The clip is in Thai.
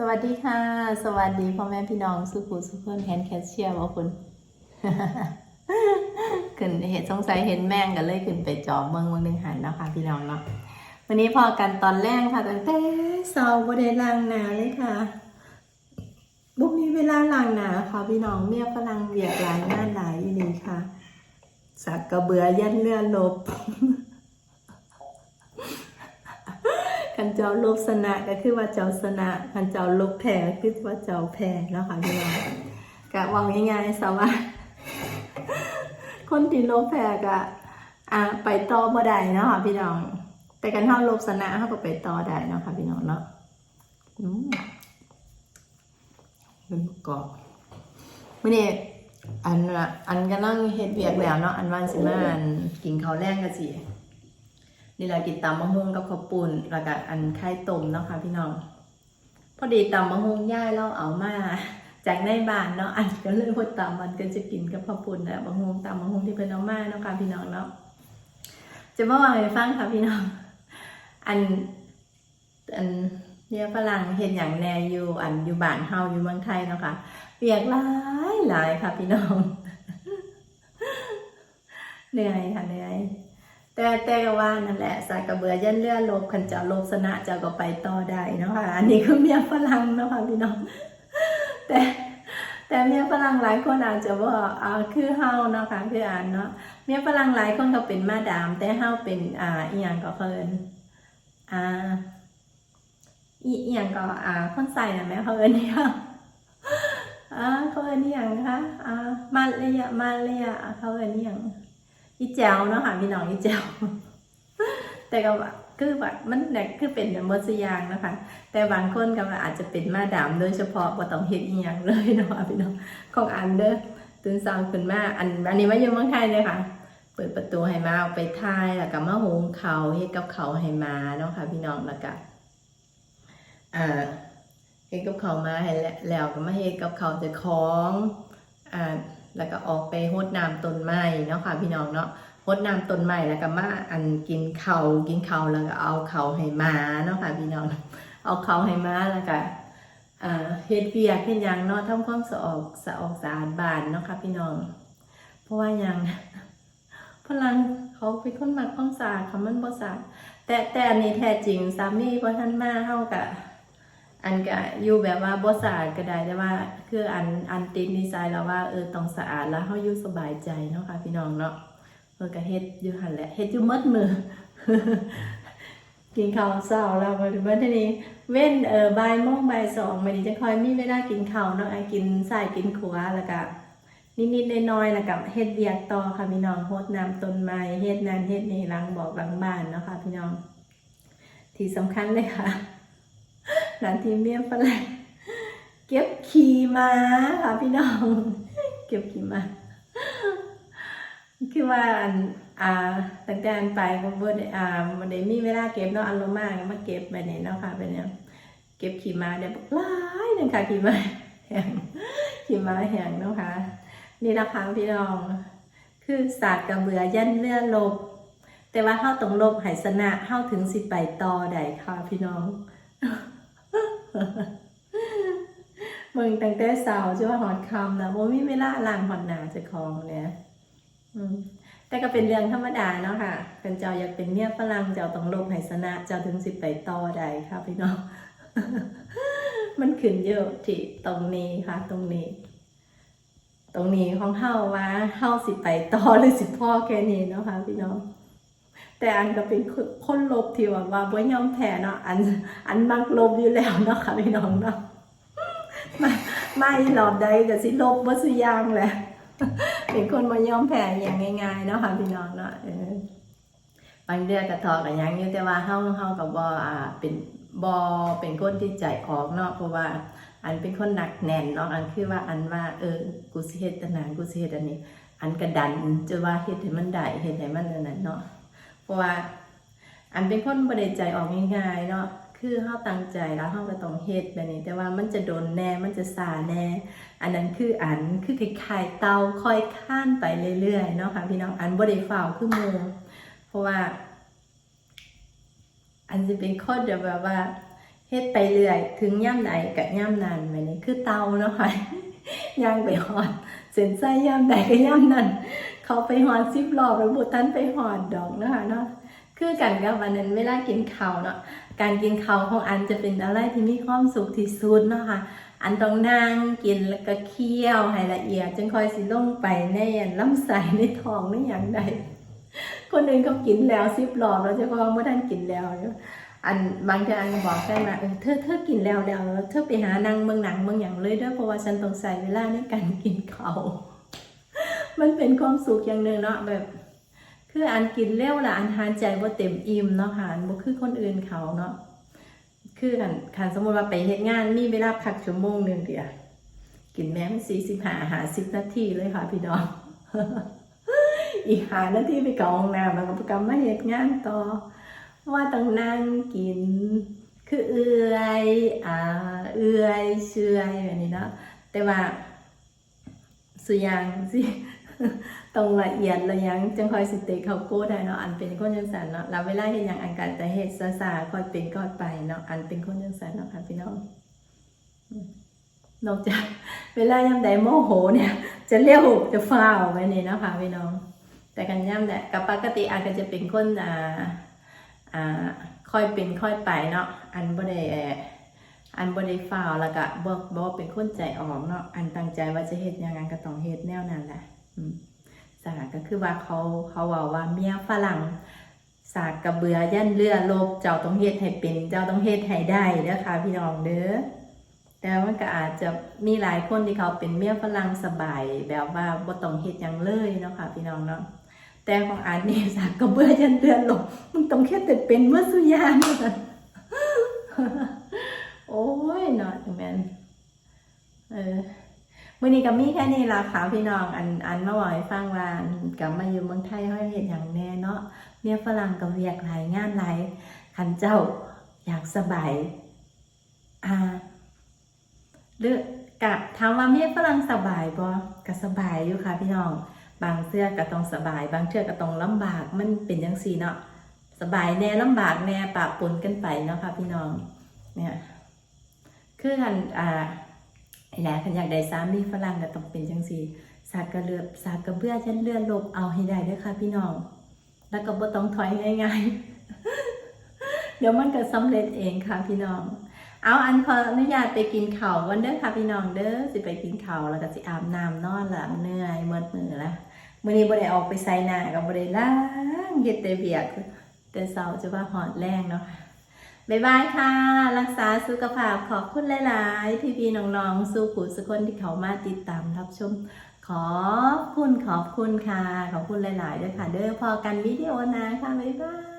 สวัสดีค่ะ สวัสดีพ่อแม่พี่น้องสุขุสุขคนแฮนแคชเชียร์บ่คุณขึ้นเห็นสงสัยเห็นแม่งกันเลยขึ้นไปจอบเมืองเมืองหนึ่งหันนะคะพี่น้องเนาะวันนี้พอกันตอนแรกค่ะตั้งแต่เช้าบ่ได้ล้างหนาเลยค่ะบุกมีเวลาล้างหนาค่ะพี่น้องเมียฝรั่งเวียกหลายงานหลายอยู่นี่ค่ะ สักกระเบือยันเรือลบ คันเจ้าลบสนะก็คือว่าเจ้าสนะคันเจ้าลบแพ้ก็คือว่าเจ้าแพ้เนาะค่ะพี่น้องกะวางง่ายๆสว่าคนที่ลบแพ้ก็อ่าไปต่อบ่ได้เนาะค่ะพี่น้อง แต่กันเท่าลบสนะเขาก็ไปต่อได้เนาะค่ะพี่น้องเนาะเป็นประกอบมื่อนี้อันอันก็นั่งเฮ็ดเวียกแล้วเนาะอันวันสิมาอันกินข้าวแรงกันสิ นี่แหละกินตำมะฮุ่งกับข้าวปุ้นแล้วก็อันไข่ต้มเนาะค่ะพี่น้อง พอดีตำมะฮุ่งย่ายเราเอามาจากในบ้านเนาะอันก็เลยพอตำมันก็จะกินกับข้าวปุ้นและมะฮุ่งตำมะฮุ่งที่เพิ่นเอามาเนาะค่ะพี่น้องเนาะจะมาว่าให้ฟังค่ะพี่น้อง อันอันเนี่ยฝรั่งเห็นอย่างแนอยู่อันอยู่บ้านเฮาอยู่เมืองไทยเนาะค่ะเปียกหลายหลายค่ะพี่น้องเหนื่อยค่ะเหนื่อย แต่แต่ก็ว่านั่นแหละสากกระเบือยันเลือลบขันจ้าลบสนะจ้าก็ไปต่อได้นะคะอันนี้คือเมียฝรั่งนะคะพี่น้องแต่แต่เมียฝรั่งหลายคนอาจจะว่าอ่าคือเฮานะคะคืออ่านเนาะเมียฝรั่งหลายคนก็เป็นมาดาม แต่เฮาเป็นอ่าอีหยังก็เพิ่นอ่าอีอีหยังก็อ่าคนใส่นะแม่เขาเอิ้นเนี่ยอ่าเขาเอิ้นอีหยังคะอ่ามาเลียมาเลียเขาเอิ้นอีหยัง อีแจวเนาะค่ะพี่น้องอีแจวแต่ก็ว่าคือแบบมันเนี่ยคือเป็นเมดสยางนะคะ แต่บางคนก็อาจจะเป็นมาดามโดยเฉพาะบ่ต้องเฮ็ดอีหยังเลยเนาะพี่น้องของอันเด้อตื่นเช้าขึ้นมาอันอันนี้มาอยู่เมืองไทยเลยค่ะ เปิดประตูให้มาเอาไปทายแล้วก็มาหุงเขาเฮ็ดกับเขาให้มาเนาะค่ะพี่น้องแล้วก็อ่าเฮ็ดกับเขามาให้แล้วก็มาเฮ็ดกับเข้าวเจ้าของอ่า แล้วก็ออกไปโฮดน้ำต้นไม้เนาะค่ะพี่น้องเนาะโฮดน้ำต้นไม้แล้วก็มาอันกินเขากินเขาแล้วก็เอาเขาให้มาเนาะค่ะพี่น้องเอาเขาให้มาแล้วก็เฮ็ดเวียกเฮ็ดยังเนาะทำความสะอาดสะอาดสะอาดบานเนาะค่ะพี่น้อง เพราะว่ายังพลังเขาเป็นคนมักความสะอาดเขามันบ่สะอาดแต่แต่อันนี้แท้จริงสามีบ่ทันมาเฮาก็ อันก็อยู่แบบว่าบ่สะอาดก็ได้แต่ว่า คืออันอันติดนิสัยแล้วว่าเออต้องสะอาดแล้วเฮาอยู่สบายใจเนาะค่ะพี่น้องเนาะเพิ่นก็เฮ็ดอยู่หั่นแหละเฮ็ดอยู่หมดมือกินข้าวเช้าแล้วมาถึงวันนี้ เว้นเออบ่ายโมงบ่ายสองมื้อนี้จะค่อยมีเวลากินข้าวเนาะไอ้กินสายกินขวาแล้วก็นิดๆน้อยๆแล้วก็เฮ็ดเวียกต่อค่ะพี่น้องโฮดน้ำต้นไม้เฮ็ดนั่นเฮ็ดนี่ล้างบอกล้างบ้านเนาะค่ะพี่น้อง ที่สำคัญเลยค่ะ หลานทีเมียฝรั่งเก็บขี่ม้าค่ะพี่น้อง เก็บขี่ม้าคือว่าอันอ่าตั้งแต่อันไปก็บ่ได้อ่าบ่ได้มีเวลาเก็บเนาะอันลงมาก็มาเก็บไปเนี่เนาะค่ะเป็นเนี่ยเก็บขี่ม้าได้หลายหนึงค่ะขี่ม้าแห้งขี่ม้าแห้งเนาะค่ะนี่นะคะพี่น้อง คือศาสตร์กระเบือยันเลือลบ แต่ว่าเฮาต้องลบไหสนะเฮาถึงสิไปต่อได้ค่ะพี่น้อง เบิ่งตั้งแต่เช้าจนว่าหอดคำแล้วบ่มีเวลาล้างหอดหนาเจ้าของเนี่ยแต่ก็เป็นเรื่องธรรมดาเนาะค่ะกันเจ้าอยากเป็นเมียฝรั่งเจ้าต้องลบไหสนะ เจ้าถึงสิบไปต่อได้ค่ะพี่น้อง มันขึ้นเยอะที่ตรงนี้ค่ะ ตรงนี้ ตรงนี้ของเฮาว่าเฮาสิไปต่อหรือสิพ่อแค่นี้เนาะค่ะพี่น้อง แต่อันก็เป็นคนลบที่ว่าว่าบ่ยอมแพ้เนาะอัน อันมักลบอยู่แล้วเนาะค่ะพี่น้องเนาะมาไม่หลอบใดก็สิลบบ่สิย่างแหละเป็นคนบ่ยอมแพ้อย่างง่ายๆเนาะค่ะพี่น้องเนาะเออบางเดือนก็ทอกันยังอยู่แต่ว่าเฮาเฮาก็บ่อ่าเป็นบ่เป็นคนที่ใจออกเนาะเพราะว่า อันเป็นคนหนักแน่นเนาะอันคือว่าอันว่าเออกูสิเฮ็ดอันนั้นกูสิเฮ็ดอันนี้ อันกระดันจะว่าเฮ็ดให้มันได้เฮ็ดให้มันอันนั้นเนาะ เพราะว่าอันเป็นคนบริใจออกง่ายๆเนาะคือเฮาตั้งใจแล้วเฮาก็ต้องเฮ็ดแบบนี้ แต่ว่ามันจะโดนแน่มันจะสาแน่ อันนั้นคืออันคือคล้ายๆเตาคอยข้านไปเรื่อยๆเนาะค่ะพี่น้องอันบ่ได้ฝ้าวคือมูเพราะว่า อันจะเป็นคนแบบว่าเฮ็ดไปเรื่อยถึงย่ำไหนกับย่ำนั้นไปนี่คือเตาเนาะค่ะย่างไปหอดเส้นไส้ย่ำใดก็ย่ำนั้น เขาไปหอดซิปรอบแล้วบุตันไปหอดดอกนะคะเนาะคือกันกับวันนั้นเวลากินข้าวเนาะการกินข้าวของอันจะเป็นอะไรที่มีความสุขที่สุดเนาะค่ะอันต้องนั่งกินแล้วก็เคี่ยวให้ละเอียดจึงค่อยสิลงไปในลำไส้ในท้องในอย่างใดคนอื่นเขากินแล้วซิบรอบแล้วเจ้าของเมื่อท่านกินแล้วอันบางทีอันบอกได้มาเออเธอเธอกินแล้วแล้วเธอไปหานางเมืองหนังเมืองอย่างเลยเด้อเพราะว่าฉันต้องใส่เวลาในการกินข้าว มันเป็นความสุขอย่างหนึ่งเนาะแบบ คืออันกินเร็วละอันทานใจว่าเต็มอิ่มเนาะค่ะอันบ่คือคนอื่นเขาเนาะคือคันคันสมมติว่าไปเฮ็ดงานมีเวลาพักชั่วโมงหนึ่งเดียวกินแม้มสี่สิบห้าหาสิบนาทีเลยค่ะพี่น้องอีกหานาทีไปกองน้ำแล้วก็กลับมาเฮ็ดงานต่อ ว่าต้องนั่งกิน คือเอื่อยอ่าเอื่อยเชื่อยแบบนี้เนาะแต่ว่าสุยางสิ ต้องละเอียดละยังจังคอยสิเตะเขาโก้ได้เนาะอันเป็นคนยังสันเนาะแล้วเวลาเห็นอย่างอันกันแต่เหตุซาซาคอยเป็นคอยไปเนาะอันเป็นคนยังสันเนาะค่ะพี่น้องนอกจากเวลายามใดโมโหเนี่ย จะเรียวจะฟาวไว้นี่เนะคะพี่น้อง แต่กันย่ำเนี่ยกับปกติอันก็จะเป็นคนอ่าอ่าค่อยเป็นค่อยไปเนาะอันบ่ได้เอ่ออันบ่ได้ฟ้าวแล้วก็บ่บ่เป็นคนใจอ่อนเนาะอันตั้งใจว่าจะเฮ็ดยังอันก็ต้องเฮ็ดแนวนั้นแหละ สากก็คือว่าเขาเขาว่าว่าเมียฝรั่งสากกระเบือยันเรือลบเจ้าต้องเฮ็ดให้เป็น เจ้าต้องเฮ็ดให้ได้เด้อค่ะพี่น้องเด้อแต่มันก็อาจจะมีหลายคนที่เขาเป็นเมียฝรั่งสบายแบบว่าบ่ต้องเฮ็ดยังเลยเนาะค่ะพี่น้องเนาะแต่ของอาจนี่สากกระเบือยันเรือโลบมึงต้องเฮ็ดแต่เป็นเมื่อสุยามเนะโอ้ยเนาะจังแมนเออ มื่อนี้ก็มีแค่นี้ละค่ะพี่น้องอันอันมาบอกให้ฟังว่ากลับมาอยู่เมืองไทยเขาเห็นอย่างแน่เนาะเมียฝรั่งกับเวียกหลายงานหลายขันเจ้าอยากสบายอ่าหรือกะถามว่าเมียฝรั่งสบายบ่ก็สบายอยู่ค่ะพี่น้อง บางเสื้อก็ต้องสบาย บางเสื้อก็ต้องลำบากมันเป็นจังซี่เนาะสบายแน่ลำบากแน่ปะปนกันไปเนาะค่ะพี่น้องเนี่ยคือกันอ่า หละขันอยากได้สามีฝรั่งก็ต้องเป็นจังสีสากกระเลือบสากกระเบื้อฉันเลื่อนลบเอาให้ได้ด้วยค่ะพี่น้อง แล้วก็บ่ต้องถอยง่ายๆ เดี๋ยวมันก็สำเร็จเองค่ะพี่น้อง เอาอันขออนุญาตไปกินข้าววันเด้อค่ะพี่น้องเด้อสิไปกินข้าวแล้วก็สิอาบน้ำนอนละเหนื่อยเมื่อมือละมื้อนี้บ่ได้ออกไปไสหน้าก็บ่ได้ล้างเฮ็ดแต่เบียกแต่เช้าจะว่าหอดแรงเนาะ บ๊ายบายค่ะ รักษาสุขภาพขอบคุณหลาย ๆ พี่ๆน้องๆ สู้ผู้สุคนที่เขามาติดตามรับชม ขอบคุณขอบคุณค่ะ ขอบคุณหลาย ๆ ด้วยค่ะ เด้อพอกันวิดีโอหนะค่ะ บ๊ายบาย